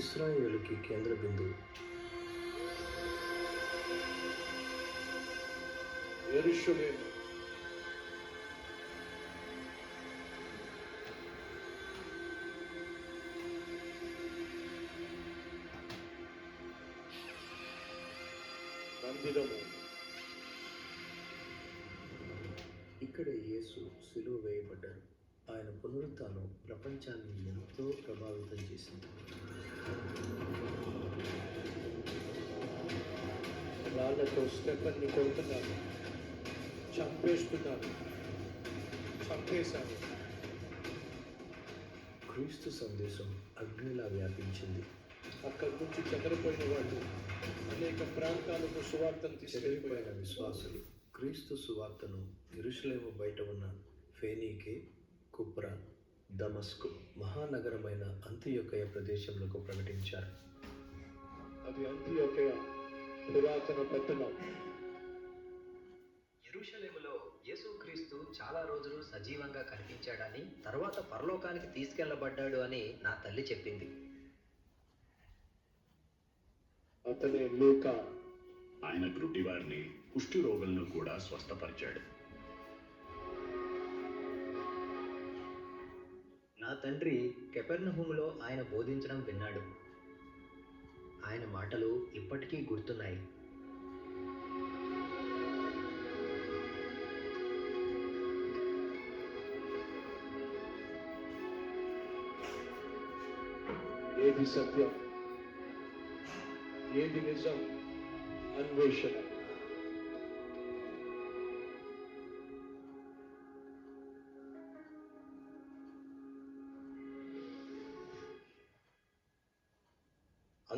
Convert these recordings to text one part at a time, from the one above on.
ఇస్రాయేలుకి కేంద్ర బిందువు ఇక్కడ యేసు సిలువ వేయబడ్డారు. ఆయన పునరుత్నం ప్రపంచాన్ని ఎంతో ప్రభావితం చేసింది. రాళ్ళతో స్టెఫన్ని కొడుతున్నారు. చంపేస్తున్నారు. చంపేశారు. క్రీస్తు సందేశం అగ్నిలా వ్యాపించింది. అక్కడి నుంచి చెదరిపోయిన వాళ్ళు అనేక ప్రాంతాలకు సువార్తను చెదిరిపోయిన తీసుకెళ్ళిపోయారు విశ్వాసులు క్రీస్తు సువార్తను ఇరుషులేము బయట ఉన్న ఫేనీకి కుప్రా దమస్కు మహానగరమైన అంత్యొక్కయ ప్రదేశంలో ప్రకటించారు. అది అంత్యోకయ పురాతన పట్టణం. యెరూషలేములో యేసుక్రీస్తు చాలా రోజులు సజీవంగా కనిపించాడని తర్వాత పరలోకానికి తీసుకెళ్ళబడ్డాడు అని నా తల్లి చెప్పింది. అతనే లూకా ఆయన గ్రుడ్డివారిని కుష్టి రోగులను కూడా స్వస్థపరిచాడు. నా తండ్రి కెపెర్నహూములో ఆయన బోధించడం విన్నాడు. ఆయన మాటలు ఇప్పటికీ గుర్తున్నాయి. ఏది సత్యం? ఏది నిజం? అన్వేషణ.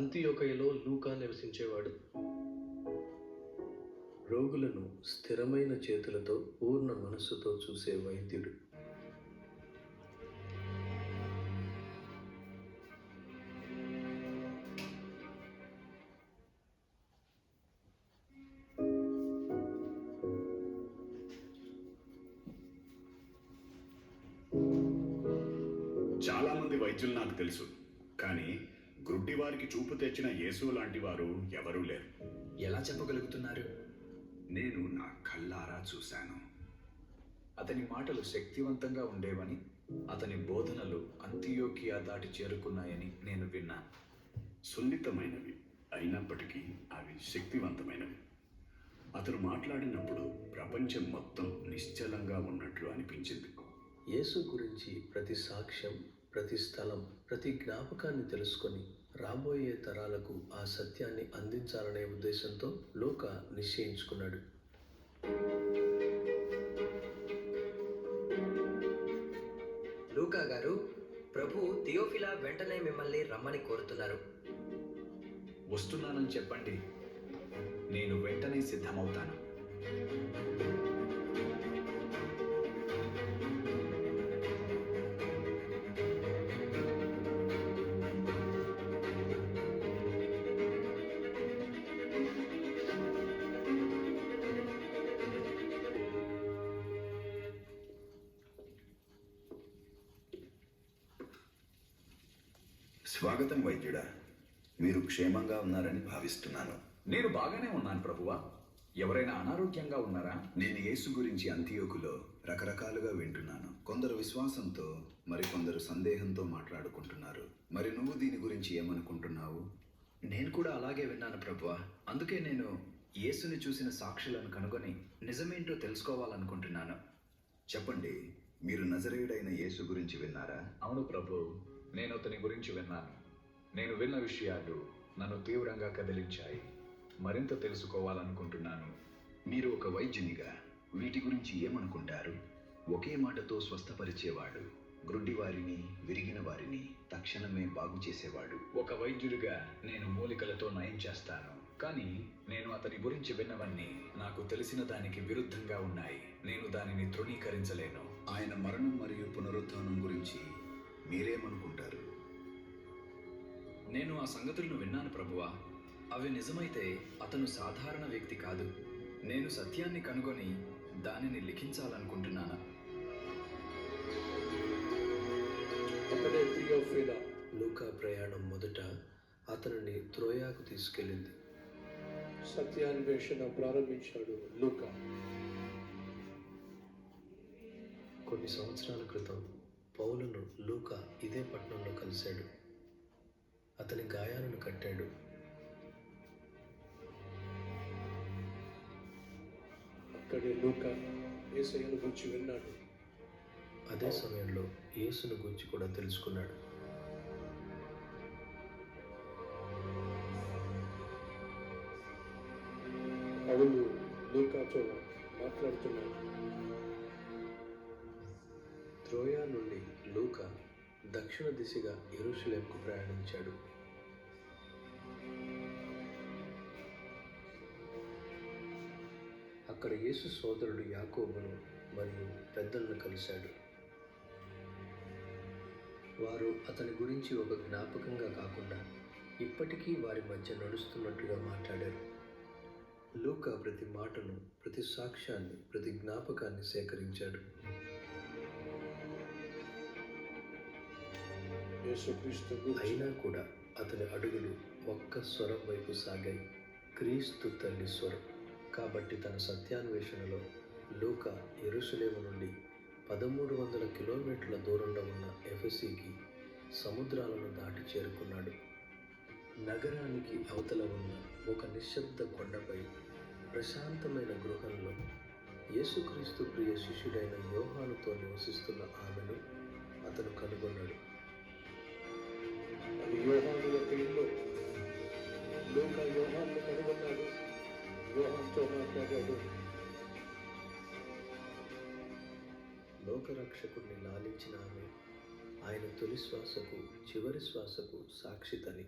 అంత్యోకయలో లూకా నివసించేవాడు. రోగులను స్థిరమైన చేతులతో పూర్ణ మనస్సుతో చూసే వైద్యుడు. చాలా మంది వైద్యులు నాకు తెలుసు. కానీ గ్రుడ్డివారికి చూపు తెచ్చిన యేసు లాంటి వారు ఎవరూ లేరు. ఎలా చెప్పగలుగుతున్నారు? నేను నా కళ్ళారా చూశాను. అతని మాటలు శక్తివంతంగా ఉండేవని అతని బోధనలు అంత్యోకియా దాటి చేరుకున్నాయని నేను విన్నాను. సున్నితమైనవి అయినప్పటికీ అవి శక్తివంతమైనవి. అతను మాట్లాడినప్పుడు ప్రపంచం మొత్తం నిశ్చలంగా ఉన్నట్లు అనిపించింది. యేసు గురించి ప్రతి సాక్ష్యం ప్రతి స్థలం ప్రతి జ్ఞాపకాన్ని తెలుసుకొని రాబోయే తరాలకు ఆ సత్యాన్ని అందించాలనే ఉద్దేశంతో లోక నిశ్చయించుకున్నాడు. లూకా గారు ప్రభు థియోఫిలా వెంటనే మిమ్మల్ని రమ్మని కోరుతున్నారు. వస్తున్నానని చెప్పండి. నేను వెంటనే సిద్ధమవుతాను. స్వాగతం వైద్యుడా. మీరు క్షేమంగా ఉన్నారని భావిస్తున్నాను. నేను బాగానే ఉన్నాను ప్రభువా. ఎవరైనా అనారోగ్యంగా ఉన్నారా? నేను యేసు గురించి అంత్యోకులో రకరకాలుగా వింటున్నాను. కొందరు విశ్వాసంతో మరికొందరు సందేహంతో మాట్లాడుకుంటున్నారు. మరి నువ్వు దీని గురించి ఏమనుకుంటున్నావు? నేను కూడా అలాగే విన్నాను ప్రభువా. అందుకే నేను యేసుని చూసిన సాక్షులను కనుగొని నిజమేంటో తెలుసుకోవాలనుకుంటున్నాను. చెప్పండి మీరు నజరేయుడైన యేసు గురించి విన్నారా? అవును ప్రభు. నేను అతని గురించి విన్నాను. నేను విన్న విషయాలు నన్ను తీవ్రంగా కదిలించాయి. మరింత తెలుసుకోవాలనుకుంటున్నాను. మీరు ఒక వైద్యునిగా వీటి గురించి ఏమనుకుంటారు? ఒకే మాటతో స్వస్థపరిచేవాడు గ్రుడ్డి వారిని విరిగిన వారిని తక్షణమే బాగు చేసేవాడు. ఒక వైద్యుడిగా నేను మూలికలతో నయం చేస్తాను. కానీ నేను అతని గురించి విన్నవన్నీ నాకు తెలిసిన దానికి విరుద్ధంగా ఉన్నాయి. నేను దానిని తృణీకరించలేను. ఆయన మరణం మరియు పునరుత్థానం గురించి మీరేమనుకుంటారు? నేను ఆ సంగతులను విన్నాను ప్రభువా. అవి నిజమైతే అతను సాధారణ వ్యక్తి కాదు. నేను సత్యాన్ని కనుగొని దానిని లిఖించాలనుకుంటున్నాను. లూకా ప్రయాణం మొదట తీసుకెళ్ళింది. సత్యాన్వేషణ ప్రారంభించాడు లూకా. కొన్ని సంవత్సరాల క్రితం పౌలును లూకా ఇదే పట్టణంలో కలిశాడు. అతని గాయాలను కట్టాడు. అక్కడే లూకా ఏసయ్యను గురించి విన్నాడు. అదే సమయంలో యేసును గురించి కూడా తెలుసుకున్నాడు. పౌలు లూకాతో మాట్లాడుతున్నాడు. త్రోయా నుండి లూకా దక్షిణ దిశగా ఎరుషులేంకు ప్రయాణించాడు. అక్కడ యేసు సోదరుడు యాకోబును మరియు పెద్దలను కలిశాడు. వారు అతని గురించి ఒక జ్ఞాపకంగా కాకుండా ఇప్పటికీ వారి మధ్య నడుస్తున్నట్లుగా మాట్లాడారు. లూకా ప్రతి మాటను ప్రతి సాక్ష్యాన్ని ప్రతి జ్ఞాపకాన్ని సేకరించాడు. అయినా కూడా అతని అడుగులు ఒక్క స్వరం వైపు సాగాయి. క్రీస్తు తల్లి స్వరం. కాబట్టి తన సత్యాన్వేషణలో లూక ఎరుసలేము నుండి పదమూడు వందల కిలోమీటర్ల దూరంలో ఉన్న ఎఫ్ఎస్సికి సముద్రాలను దాటి చేరుకున్నాడు. నగరానికి అవతల ఉన్న ఒక నిశ్శబ్ద కొండపై ప్రశాంతమైన గృహంలో యేసుక్రీస్తు ప్రియ శిష్యుడైన యోహానుతో నివసిస్తున్న ఆమెను అతను కనుగొన్నాడు. యోహాను యొక్క ఇల్లు లోక యోహాన్ని కనుగొన్నాడు యోహాన్తో మాట్లాడాడు లోకరక్షకుడిని లాలించిన ఆమె ఆయన తొలి శ్వాసకు చివరి శ్వాసకు సాక్షి తని